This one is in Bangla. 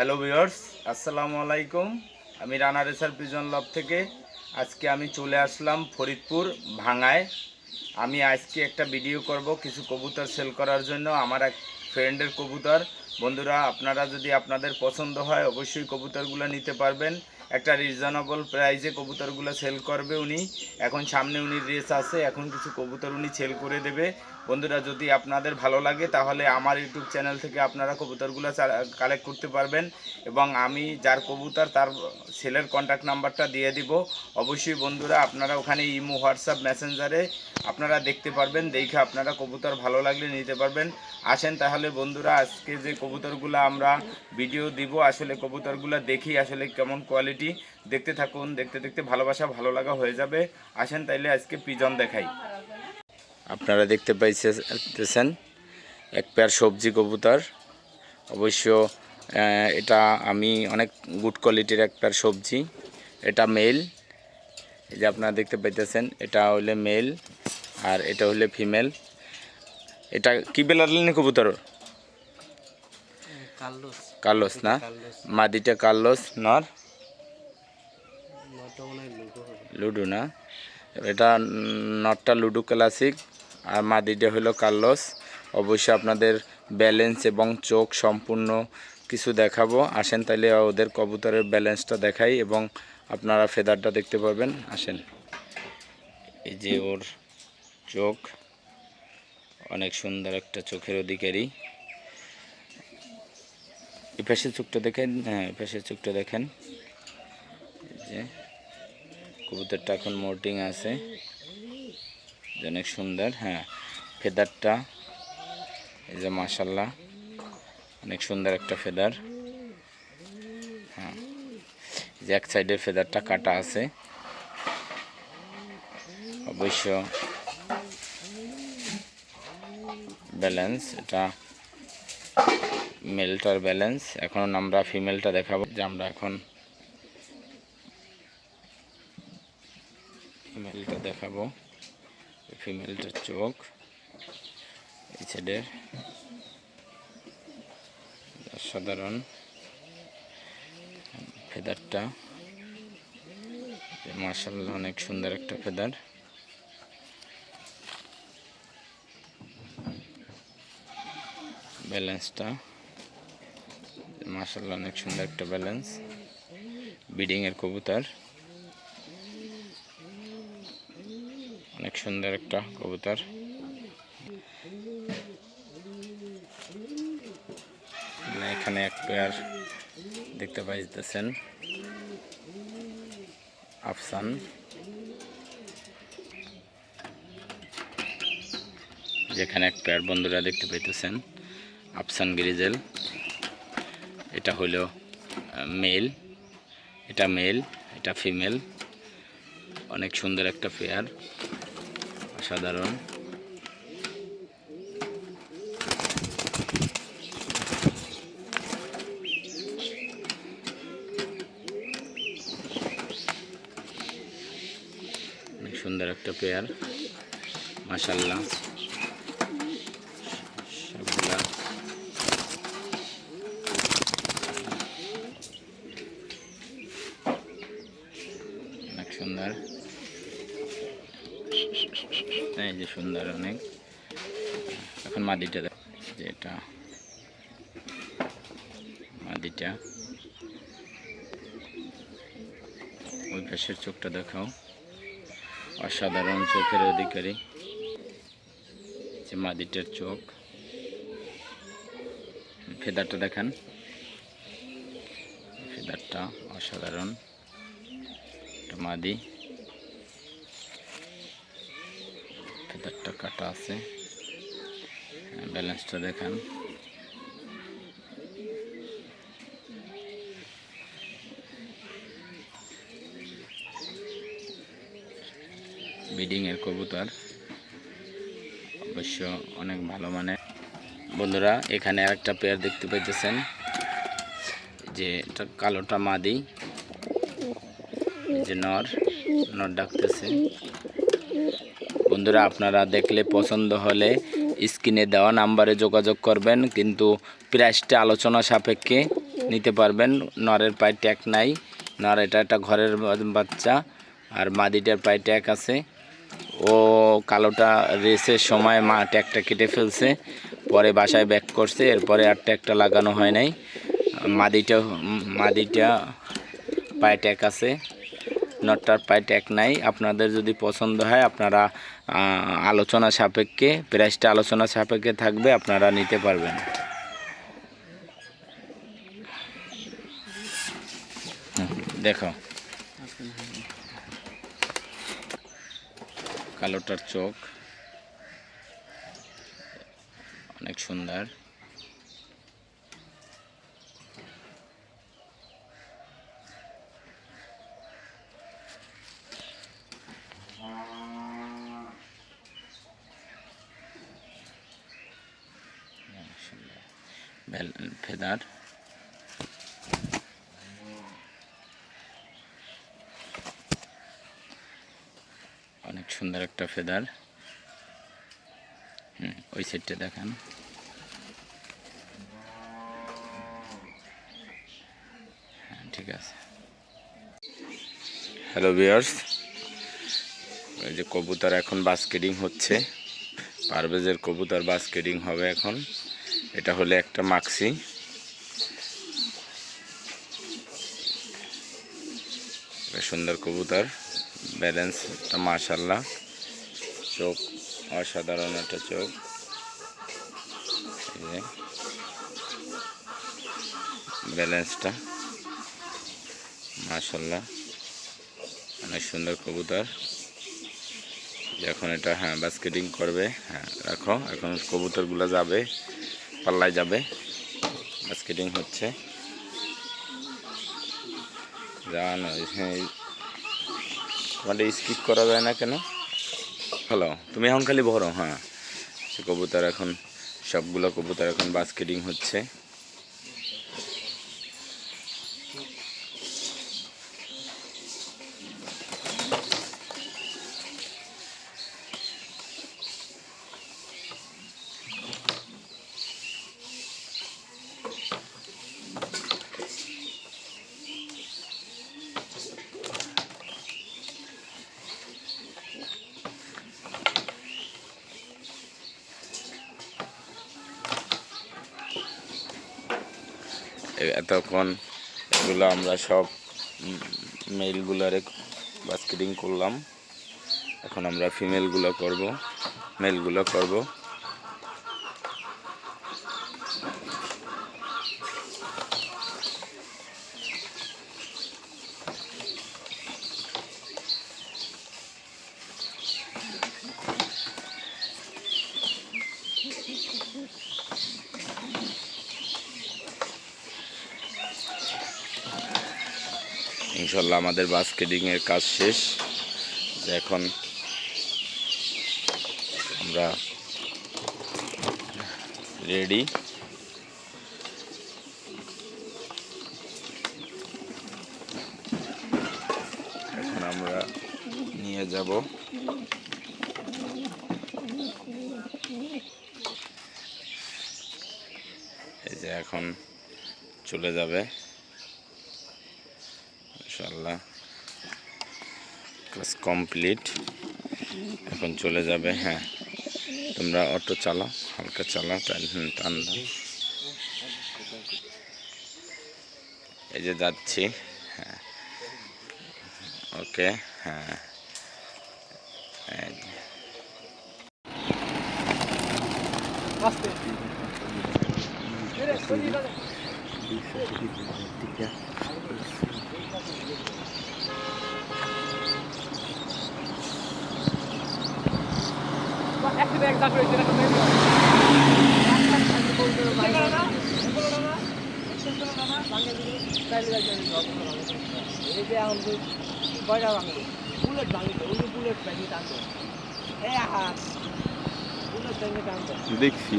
হ্যালো ভিউয়ার্স, আসসালামু আলাইকুম। আমি রানা রেসার পিজন লব থেকে। আজকে আমি চলে আসলাম ফরিদপুর ভাঙায় আমি আজকে একটা ভিডিও করব কিছু কবুতর সেল করার জন্য। আমার এক ফ্রেন্ডের কবুতর। বন্ধুরা, আপনারা যদি আপনাদের পছন্দ হয়, অবশ্যই কবুতরগুলো নিতে পারবেন। একটা রিজনেবল প্রাইজে কবুতরগুলো সেল করবে উনি। এখন সামনে উনি রেস আছে, এখন কিছু কবুতর উনি সেল করে দেবে। বন্ধুরা, যদি আপনাদের ভালো লাগে, তাহলে আমার ইউটিউব চ্যানেল থেকে আপনারা কবুতরগুলো কালেক্ট করতে পারবেন এবং আমি যার কবুতর, তার সেলের কন্ট্যাক্ট নাম্বারটা দিয়ে দিব। অবশ্যই বন্ধুরা, আপনারা ওখানে ইমো, হোয়াটসঅ্যাপ, মেসেঞ্জারে আপনারা দেখতে পারবেন, দেখে আপনারা কবুতর ভালো লাগলে নিতে পারবেন। আসেন তাহলে বন্ধুরা, আজকে যে কবুতরগুলো আমরা ভিডিও দিব, আসলে কবুতরগুলো দেখি আসলে কেমন কোয়ালিটি দেখতে থাকুন, দেখতে দেখতে ভালোবাসা ভালো লাগা হয়ে যাবে। আসেন তাইলে আজকে পিজন দেখাই। আপনারা দেখতে পাইতেছেন এক পেয়ার সবজি কবুতর। অবশ্য এটা আমি অনেক গুড কোয়ালিটির এক পেয়ার সবজি। এটা মেল এই যে আপনারা দেখতে পাইতেছেন এটা হইলে মেল আর এটা হইলে ফিমেল এটা কি বেলার কবুতর? কার্লোস কার্লোস না? মাদিটা কার্লোস নর? লুডু না? এটা নটটা লুডু ক্লাসিক। আর মাদিটা হলো কার্লস। অবশ্যই আপনাদের ব্যালেন্স এবং চোখ সম্পূর্ণ কিছু দেখাবো। আসেন তাইলে ওদের কবুতরের ব্যালেন্সটা দেখাই এবং আপনারা ফেদারটা দেখতে পাবেন আসেন। এই যে ওর চোখ। অনেক সুন্দর একটা চোখের অধিকারী। এই পাশের চোখটা দেখেন। হ্যাঁ এই পাশের চোখটা দেখেন। যে কবুতরটা এখন মোটিং আছে। অনেক সুন্দর হ্যাঁ। ফেদারটা, এই যে মাশাল্লাহ, অনেক সুন্দর একটা ফেদার। হ্যাঁ যে এক সাইডের ফেদারটা কাটা আছে। অবশ্য ব্যালেন্স, এটা মেলটার ব্যালেন্স। এখন আমরা ফিমেলটা দেখাবো যে আমরা এখন ফিমেলটা দেখাবো ফিমেলটার চোখ এই সাইডের সাধারণ ফেদারটা মার্শাল্লাহ অনেক সুন্দর একটা ফেদার ব্যালেন্সটা মার্শাল্লাহ অনেক সুন্দর একটা ব্যালেন্স বিডিংয়ের কবুতর অনেক সুন্দর একটা কবুতর। এখানে এক পেয়ার দেখতে পাইতেছেন, আফসান। যেখানে এক পেয়ার বন্ধুরা দেখতে পাইতেছেন, আফসান গ্রিজেল। এটা হলো মেল। এটা মেল, এটা ফিমেল। অনেক সুন্দর একটা পেয়ার। অসাধারণ অনেক সুন্দর একটা পেয়ার মাসাল্লাহ সবগুলা অনেক সুন্দর এই যে সুন্দর অনেক। এখন মাদিটা দেখ এটা। মাদিটা। ওই পাশের চোখটা দেখাও। অসাধারণ চোখের অধিকারী। যে মাদিটার চোখ। ফেদারটা দেখান। ফেদারটা অসাধারণ। মাদি। ফেদারটা কাটা আছে। হ্যাঁ, ব্যালেন্সটা দেখান। বিডিংয়ের কবুতর। অবশ্য অনেক ভালো মানে বন্ধুরা এখানে আরেকটা পেয়ার দেখতে পাইতেছেন যে এটা কালোটা মাদি যে নর নর ডাকতেছে। বন্ধুরা, আপনারা দেখলে পছন্দ হলে স্ক্রিনে দেওয়া নাম্বারে যোগাযোগ করবেন, কিন্তু প্রাইসটা আলোচনা সাপেক্ষে নিতে পারবেন। নরের পায়ে ট্যাগ নাই। নর, এটা একটা ঘরের বাচ্চা, আর মাদিটার পায়ে ট্যাক আছে। ও কালোটা রেসের সময় মা ট্যাগটা কেটে ফেলছে, পরে বাসায় ব্যাক করছে, এরপরে আর ট্যাকটা লাগানো হয় নাই। মাদিটা মাদিটা পায়ে ট্যাক আছে। নটটার পায়ে ট্যাগ নাই। আপনাদের যদি পছন্দ হয়, আপনারা আলোচনা সাপেক্ষে, প্রাইসটা আলোচনা সাপেক্ষে থাকবে, আপনারা নিতে পারবেন। দেখো। কালোটার চোখ। অনেক সুন্দর। ফেদার অনেক সুন্দর একটা ফেদার হুম, ওই সাইডটা দেখান। হ্যাঁ ঠিক আছে। হ্যালো বিয়ার্স এই যে কবুতর এখন বাস্কেটিং হচ্ছে। পারভেজের কবুতর বাস্কেটিং হবে এখন। এটা হলে একটা মাক্সি। সুন্দর কবুতর ব্যালেন্সটা মাশাল্লাহ চোখ অসাধারণ একটা চোখ। ব্যালেন্সটা মাশাল্লাহ অনেক সুন্দর কবুতর। এখন এটা হ্যাঁ বাস্কেটিং করবে। হ্যাঁ রাখো। এখন কবুতরগুলো যাবে। পাল্লায় যাবে। বাস্কেটিং হচ্ছে। জানো তোমাদের স্কিপ করা যায় না কেন? হ্যালো তুমি এখন খালি ভরো হ্যাঁ। সে কবুতর এখন, সবগুলো কবুতর এখন বাস্কেটিং হচ্ছে। এতক্ষণ এগুলো আমরা সব মেলগুলারে বাস্কেটিং করলাম। এখন আমরা ফিমেলগুলো করব মেলগুলো করব। ইনশাল্লাহ আমাদের বাস্কেটিংয়ের কাজ শেষ। এখন আমরা রেডি। এখন আমরা নিয়ে যাব। এই যে এখন চলে যাবে। ইনশাল্লাহ কাজ কমপ্লিট। এখন চলে যাবে হ্যাঁ। তোমরা অটো চালাও, হালকা চালাও, টান এই যে যাচ্ছি হ্যাঁ। ওকে হ্যাঁ। এই যে। বুলেট ভাঙিতে ওই বুলেট ভেঙে টানতো দেখছি